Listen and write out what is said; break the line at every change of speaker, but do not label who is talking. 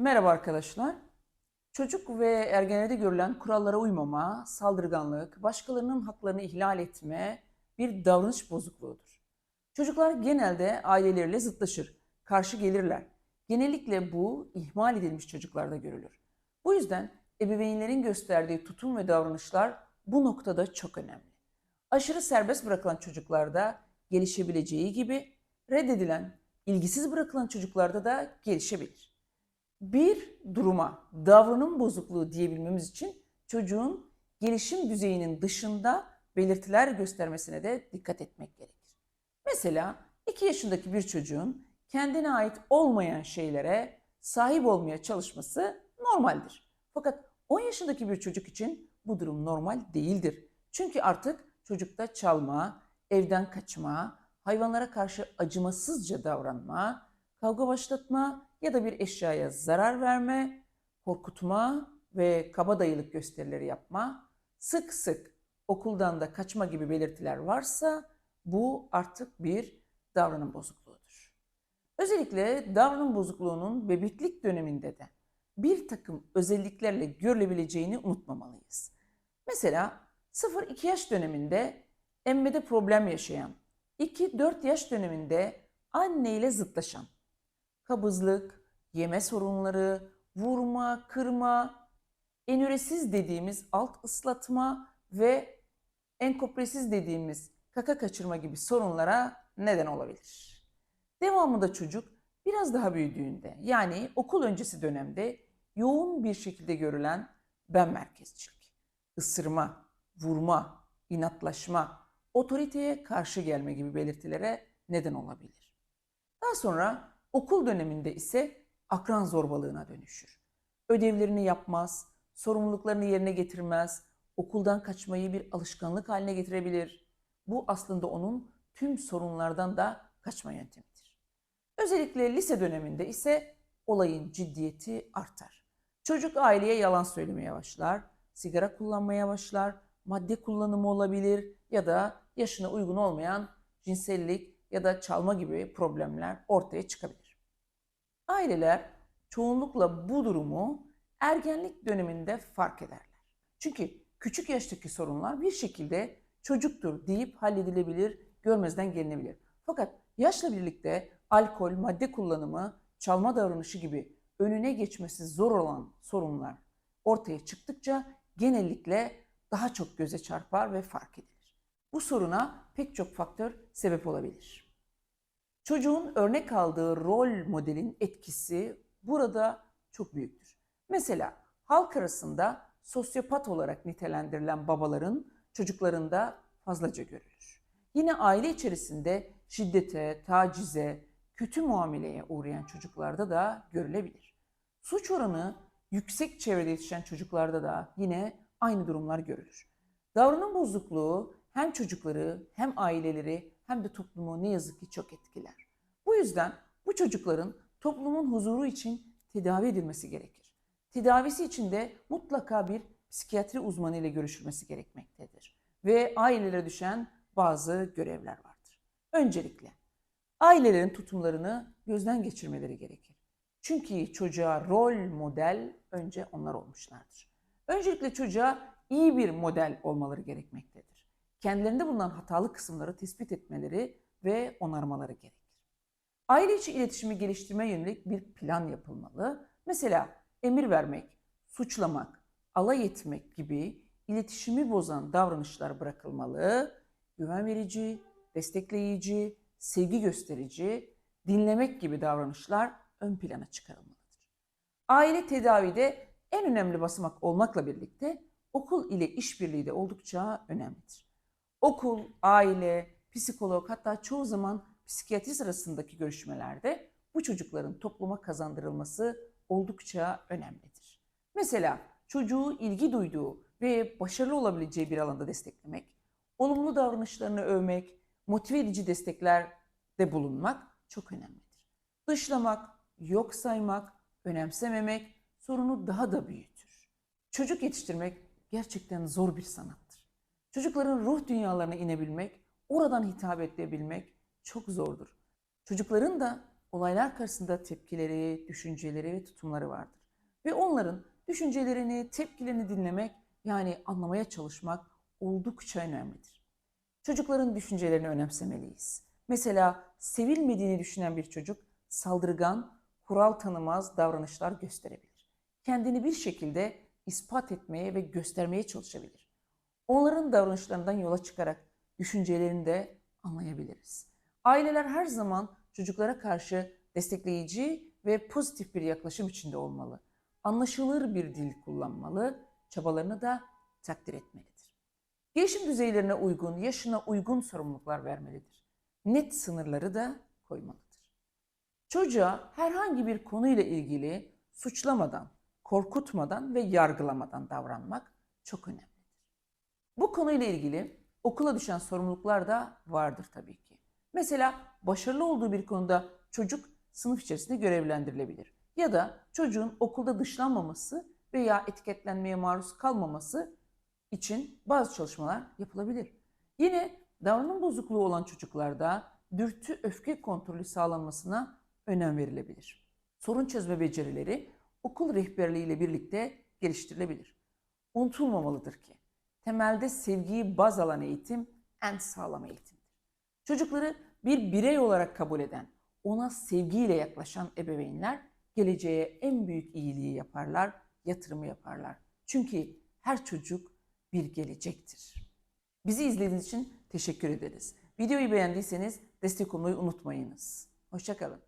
Merhaba arkadaşlar. Çocuk ve ergenlerde görülen kurallara uymama, saldırganlık, başkalarının haklarını ihlal etme bir davranış bozukluğudur. Çocuklar genelde aileleriyle zıtlaşır, karşı gelirler. Genellikle bu ihmal edilmiş çocuklarda görülür. Bu yüzden ebeveynlerin gösterdiği tutum ve davranışlar bu noktada çok önemli. Aşırı serbest bırakılan çocuklarda gelişebileceği gibi reddedilen, ilgisiz bırakılan çocuklarda da gelişebilir bir duruma davranım bozukluğu diyebilmemiz için çocuğun gelişim düzeyinin dışında belirtiler göstermesine de dikkat etmek gerekir. Mesela 2 yaşındaki bir çocuğun kendine ait olmayan şeylere sahip olmaya çalışması normaldir. Fakat 10 yaşındaki bir çocuk için bu durum normal değildir. Çünkü artık çocukta çalma, evden kaçma, hayvanlara karşı acımasızca davranma, kavga başlatma ya da bir eşyaya zarar verme, korkutma ve kabadayılık gösterileri yapma, sık sık okuldan da kaçma gibi belirtiler varsa bu artık bir davranım bozukluğudur. Özellikle davranım bozukluğunun bebeklik döneminde de bir takım özelliklerle görülebileceğini unutmamalıyız. Mesela 0-2 yaş döneminde emmede problem yaşayan, 2-4 yaş döneminde anne ile zıtlaşan, kabızlık, yeme sorunları, vurma, kırma, enüresiz dediğimiz alt ıslatma ve enkopresiz dediğimiz kaka kaçırma gibi sorunlara neden olabilir. Devamında çocuk biraz daha büyüdüğünde yani okul öncesi dönemde yoğun bir şekilde görülen ben merkezcilik, ısırma, vurma, inatlaşma, otoriteye karşı gelme gibi belirtilere neden olabilir. Daha sonra okul döneminde ise akran zorbalığına dönüşür. Ödevlerini yapmaz, sorumluluklarını yerine getirmez, okuldan kaçmayı bir alışkanlık haline getirebilir. Bu aslında onun tüm sorunlardan da kaçma yöntemidir. Özellikle lise döneminde ise olayın ciddiyeti artar. Çocuk aileye yalan söylemeye başlar, sigara kullanmaya başlar, madde kullanımı olabilir ya da yaşına uygun olmayan cinsellik ya da çalma gibi problemler ortaya çıkabilir. Aileler çoğunlukla bu durumu ergenlik döneminde fark ederler. Çünkü küçük yaştaki sorunlar bir şekilde çocuktur deyip halledilebilir, görmezden gelinebilir. Fakat yaşla birlikte alkol, madde kullanımı, çalma davranışı gibi önüne geçmesi zor olan sorunlar ortaya çıktıkça genellikle daha çok göze çarpar ve fark edilir. Bu soruna pek çok faktör sebep olabilir. Çocuğun örnek aldığı rol modelin etkisi burada çok büyüktür. Mesela halk arasında sosyopat olarak nitelendirilen babaların çocuklarında fazlaca görülür. Yine aile içerisinde şiddete, tacize, kötü muameleye uğrayan çocuklarda da görülebilir. Suç oranı yüksek çevrede yetişen çocuklarda da yine aynı durumlar görülür. Davranım bozukluğu hem çocukları hem aileleri hem de toplumu ne yazık ki çok etkiler. Bu yüzden bu çocukların toplumun huzuru için tedavi edilmesi gerekir. Tedavisi için de mutlaka bir psikiyatri uzmanı ile görüşülmesi gerekmektedir. Ve ailelere düşen bazı görevler vardır. Öncelikle ailelerin tutumlarını gözden geçirmeleri gerekir. Çünkü çocuğa rol model önce onlar olmuşlardır. Öncelikle çocuğa iyi bir model olmaları gerekmektedir. Kendilerinde bulunan hatalı kısımları tespit etmeleri ve onarmaları gerekir. Aile içi iletişimi geliştirme yönelik bir plan yapılmalı. Mesela emir vermek, suçlamak, alay etmek gibi iletişimi bozan davranışlar bırakılmalı. Güven verici, destekleyici, sevgi gösterici, dinlemek gibi davranışlar ön plana çıkarılmalıdır. Aile tedavide en önemli basamak olmakla birlikte okul ile işbirliği de oldukça önemlidir. Okul, aile, psikolog hatta çoğu zaman psikiyatri sırasındaki görüşmelerde bu çocukların topluma kazandırılması oldukça önemlidir. Mesela çocuğu ilgi duyduğu ve başarılı olabileceği bir alanda desteklemek, olumlu davranışlarını övmek, motive edici desteklerde bulunmak çok önemlidir. Dışlamak, yok saymak, önemsememek sorunu daha da büyütür. Çocuk yetiştirmek gerçekten zor bir sanattır. Çocukların ruh dünyalarına inebilmek, oradan hitap edebilmek çok zordur. Çocukların da olaylar karşısında tepkileri, düşünceleri ve tutumları vardır. Ve onların düşüncelerini, tepkilerini dinlemek yani anlamaya çalışmak oldukça önemlidir. Çocukların düşüncelerini önemsemeliyiz. Mesela sevilmediğini düşünen bir çocuk saldırgan, kural tanımaz davranışlar gösterebilir. Kendini bir şekilde ispat etmeye ve göstermeye çalışabilir. Onların davranışlarından yola çıkarak düşüncelerini de anlayabiliriz. Aileler her zaman çocuklara karşı destekleyici ve pozitif bir yaklaşım içinde olmalı. Anlaşılır bir dil kullanmalı, çabalarını da takdir etmelidir. Gelişim düzeylerine uygun, yaşına uygun sorumluluklar vermelidir. Net sınırları da koymalıdır. Çocuğa herhangi bir konuyla ilgili suçlamadan, korkutmadan ve yargılamadan davranmak çok önemlidir. Bu konuyla ilgili okula düşen sorumluluklar da vardır tabii ki. Mesela başarılı olduğu bir konuda çocuk sınıf içerisinde görevlendirilebilir. Ya da çocuğun okulda dışlanmaması veya etiketlenmeye maruz kalmaması için bazı çalışmalar yapılabilir. Yine davranım bozukluğu olan çocuklarda dürtü öfke kontrolü sağlanmasına önem verilebilir. Sorun çözme becerileri okul rehberliği ile birlikte geliştirilebilir. Unutulmamalıdır ki temelde sevgiyi baz alan eğitim en sağlam eğitimdir. Çocukları bir birey olarak kabul eden, ona sevgiyle yaklaşan ebeveynler geleceğe en büyük iyiliği yaparlar, yatırımı yaparlar. Çünkü her çocuk bir gelecektir. Bizi izlediğiniz için teşekkür ederiz. Videoyu beğendiyseniz destek olmayı unutmayınız. Hoşçakalın.